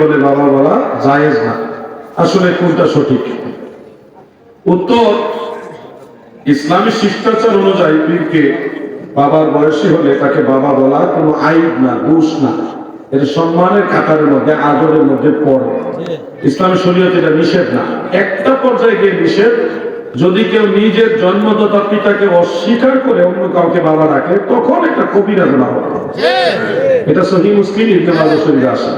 বলে বাবা বলা জায়েজ না। আসলে কোনটা সঠিক? উত্তর ইসলামী শিষ্টাচার অনুযায়ী পীরকে বাবার বয়সী হলে তাকে বাবা বলা কোনো আইব না দোষ না। এটা সম্মানের কাতারের মধ্যে আদরের মধ্যে পড়ে। ইসলামী শরীয়তে এটা নিষেধ না। একটা পর্যায়ে গিয়ে নিষেধ যদি কেউ নিজের জন্মদাতা পিতাকে অস্বীকার করে অন্য কাউকে বাবা রাখে তখন একটা কবিরা গুণা হবে এটা সহি মুসলিম ইবনে মাজাহ আসে।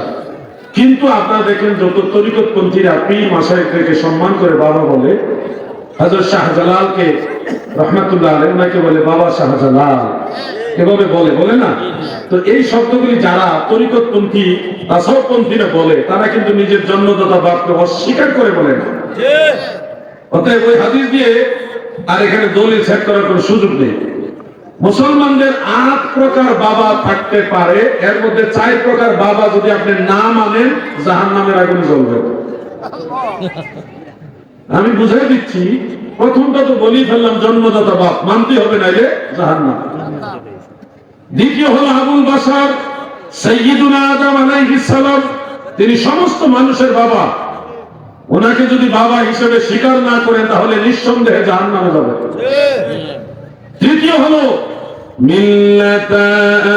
কিন্তু আপনারা দেখেন যত তরিকতপন্থীরা পীর মাসাইকদেরকে সম্মান করে বাবা বলে হযরত শাহজালালকে রহমাতুল্লাহ আলাইহি ওনাকে বলে বাবা শাহজালাল। এভাবে বলে বলে না? তো এই শব্দগুলি যারা তরিকতপন্থী তাসাউপন্থীরা বলে তারা কিন্তু নিজের জন্মদাতা বাপকে অস্বীকার করে বলে না। অতএব ওই হাদিস দিয়ে আর এখানে দলিল সেট করার কোনো সুযোগ নেই। মুসলমানদের আট প্রকার বাবা থাকতে পারে। এর মধ্যে চার প্রকার বাবা যদি আপনি না মানেন জাহান নামের আগুনে জ্বলবে। আমি বুঝাই দিচ্ছি, প্রথমটা তো বলেই ফেললাম, জন্মদাতা বাপ মানতে হবে না জাহান নাম দ্বিতীয় হলো আবুল বাসার সৈয়দুনা আদম আলাইহিস সালাম। তিনি সমস্ত মানুষের বাবা। ওনাকে যদি বাবা হিসেবে স্বীকার না করেন, তাহলে নিঃসন্দেহে জাহান নামে যাবে তৃতীয় হলো মিল্লাত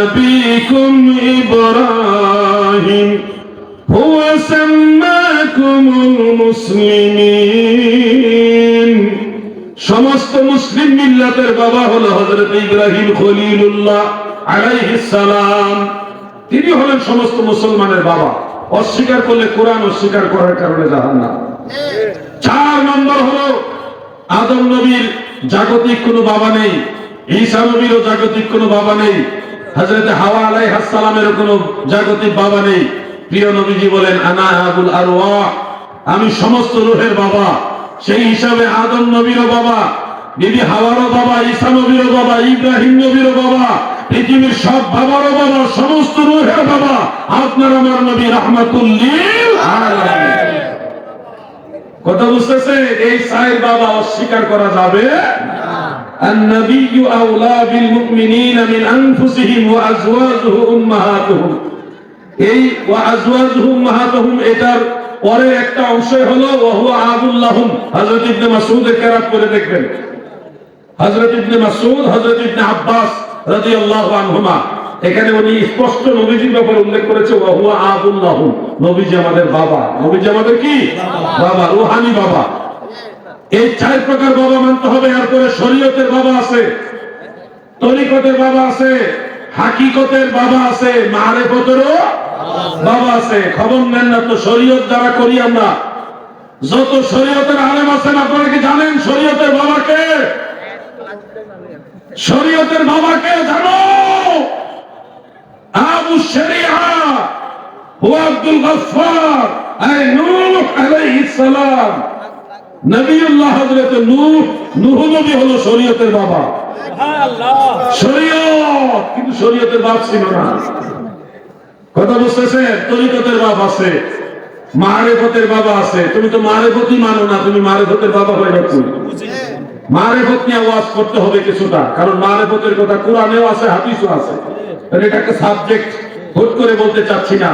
আবিকুম ইব্রাহিম হুয়া সাম্মাকুমুল মুসলিমিন। সমস্ত মুসলিম মিল্লাতের বাবা হলো হযরত ইব্রাহিম খলিলুল্লাহ আলাইহিস সালাম। তিনি হলেন সমস্ত মুসলমানের বাবা। অস্বীকার করলে কোরআন অস্বীকার করার কারণে জাহান্নাম। চার নম্বর হলো আদম নবীর জাগতিক কোনো বাবা নেই। ঈসা নবীরও জাগতিক কোনো বাবা নেই। হযরত হাওয়া আলাইহিস সালামেরও কোনো জাগতিক বাবা নেই। প্রিয় নবীজি বলেন, আনা আবুল আরওয়াহ আমি সমস্ত রূহের বাবা। সেই হিসাবে আদম নবীরও বাবা, বিবি হাওয়ারও বাবা, ঈসা নবীরও বাবা, ইব্রাহিম নবীরও বাবা, পৃথিবীর সব বাবারও বাবা, সমস্ত রূহের বাবা। আপনার আমার নবী রাহমাতুল্লিল আলামিন। কথা বুঝতেছে এই সাহেব বাবা অস্বীকার করা যাবে النبي أولى بالمؤمنين من أنفسهم وأزواجه أمهاتهم এই وأزواجه أمهاتهم এটার পরে একটা অংশ হলো ওহুয়া আবুল্লাহুম হযরত ইবনে মাসউদের কেরাত করে দেখবেন হযরত ইবনে মাসউদ হযরত ইবনে আব্বাস রাদিয়াল্লাহু আনহুমা এখানে উনি স্পষ্ট নবীজির ব্যাপারে উল্লেখ করেছে নবীজি আমাদের বাবা। নবীজি আমাদের কি? বাবা, রুহানি বাবা। এই চার প্রকার বাবা মানতে হবে, এরপরে শরীয়তের বাবা আছে, তরিকতের বাবা আছে, হাকিকতের বাবা আছে, মারেফতেরও বাবা আছে। খবর নেন না তো শরীয়ত যারা করি আমরা। যত শরীয়তের আলেম আছেন, আপনারা কি জানেন শরীয়তের বাবাকে? শরীয়তের বাবাকে জানো? গফফার আই নূহ আলাইহিস সালাম। নবিউল্লাহ হযরত নূহ নূহ নবী হলো শরীয়তের বাবা। শরীয়ত, কিন্তু শরীয়তের বাপ ছিল না। কথা বুঝতেছেন? তরিকতের বাপ আছে, মারেফতের বাবা আছে। তুমি তো মারেফতি মানো না, তুমি মারেফতের বাবা হয়ে যাচ্ছ। মারেফত নিয়ে ওয়াজ করতে হবে কিছুটা, কারণ মারেফতের কথা কোরআনেও আছে, হাদিসও আছে। এটা একটা সাবজেক্ট হুট করে বলতে চাচ্ছি না।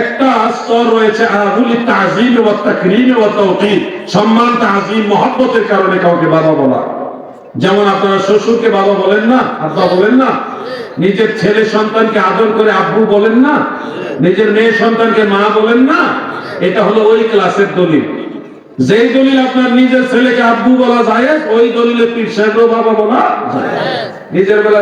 একটা স্তর রয়েছে আগুলি তাজিম ওয়া তাকরীম ওয়া তাওকীর সম্মান, তাজিম, মহব্বতের কারণে কাউকে বাবা বলা। যেমন আপনারা শ্বশুরকে বাবা বলেন না, আব্বা বলেন না, নিজের ছেলে সন্তানকে আদর করে আব্বু বলেন না, নিজের মেয়ে সন্তানকে মা বলেন না, এটা হলো ওই ক্লাসের দলিল। যেই দলিল আপনার নিজের ছেলেকে আব্বু বলা যায়, ওই দলিলে পীর সাহেবও বাবা বলা যায়। নিজের বেলা